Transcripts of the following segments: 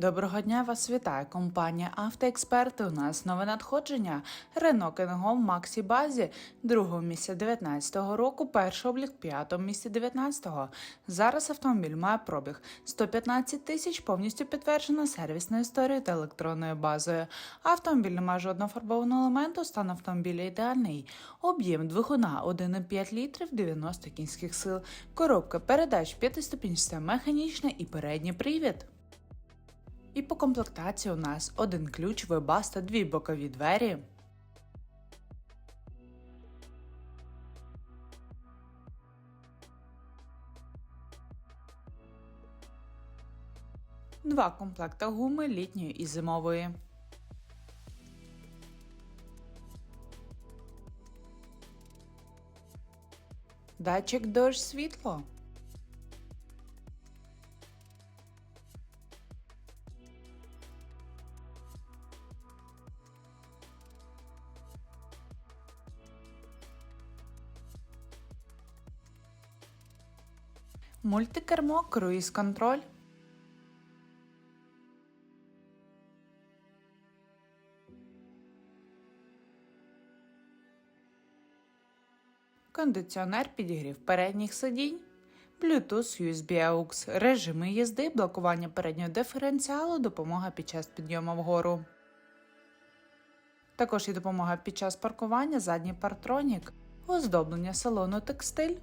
Доброго дня вас вітає компанія Автоексперти. У нас нове надходження. Рено Кенгом Максі Базі, другого місця 19-го року, перший облік п'ятого місця 19-го. Зараз автомобіль має пробіг 115 тисяч, повністю підтверджена сервісною історією та електронною базою. Автомобіль не має жодного фарбованого елементу, стан автомобіля ідеальний. Об'єм двигуна 1,5 літрів 90 кінських сил. Коробка передач п'ятиступінчаста механічна і передній привід. І по комплектації у нас один ключ, вебаста, дві бокові двері. Два комплекта гуми літньої і зимової. Датчик дощ світло. Мультикермо, круїз контроль. Кондиціонер підігрів передніх сидінь. Bluetooth, USB AUX, режими їзди, блокування переднього диференціалу, допомога під час підйому вгору. Також є допомога під час паркування, задній партронік, оздоблення салону текстиль.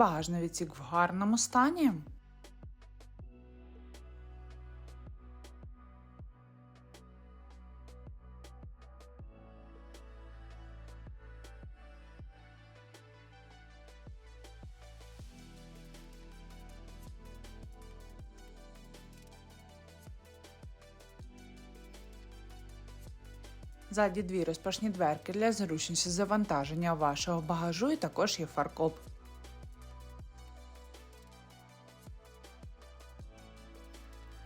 Багажний відсік в гарному стані. Ззаді дві розпашні дверки для зручності завантаження вашого багажу і також є фаркоп.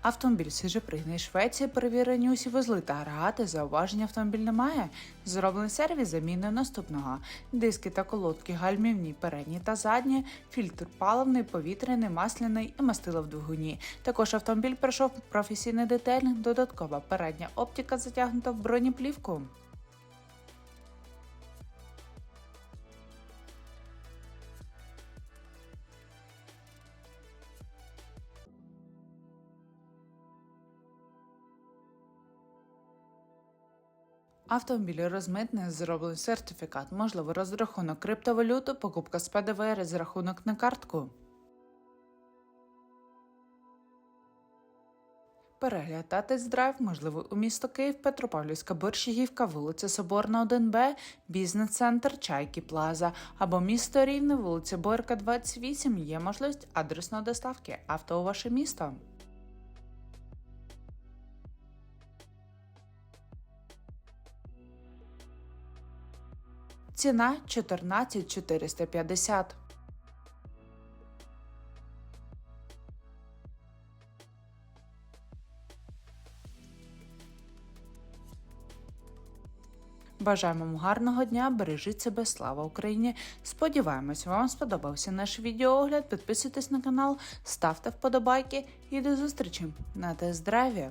Автомобіль свіжепригнаний Швеції, перевірені усі вузли та агрегати, зауважень автомобіль немає. Зроблений сервіс заміною наступного. Диски та колодки гальмівні, передні та задні, фільтр паливний, повітряний, масляний і мастило в двигуні. Також автомобіль пройшов професійний детелінг, додаткова передня оптика затягнута в бронеплівку. Автомобіль розмитний, зроблений сертифікат, можливо розрахунок криптовалюту, покупка з ПДВ, розрахунок на картку. Перегляд та тест-драйв можливий у місто Київ, Петропавлівська Борщагівка, вулиця Соборна, 1Б, бізнес-центр Чайки Плаза або місто Рівне, вулиця Борка, 28. Є можливість адресної доставки. Авто у ваше місто. Ціна 14 450. Бажаємо вам гарного дня, бережіть себе, слава Україні! Сподіваємось, вам сподобався наш відеоогляд. Підписуйтесь на канал, ставте вподобайки і до зустрічі на тест-драйві!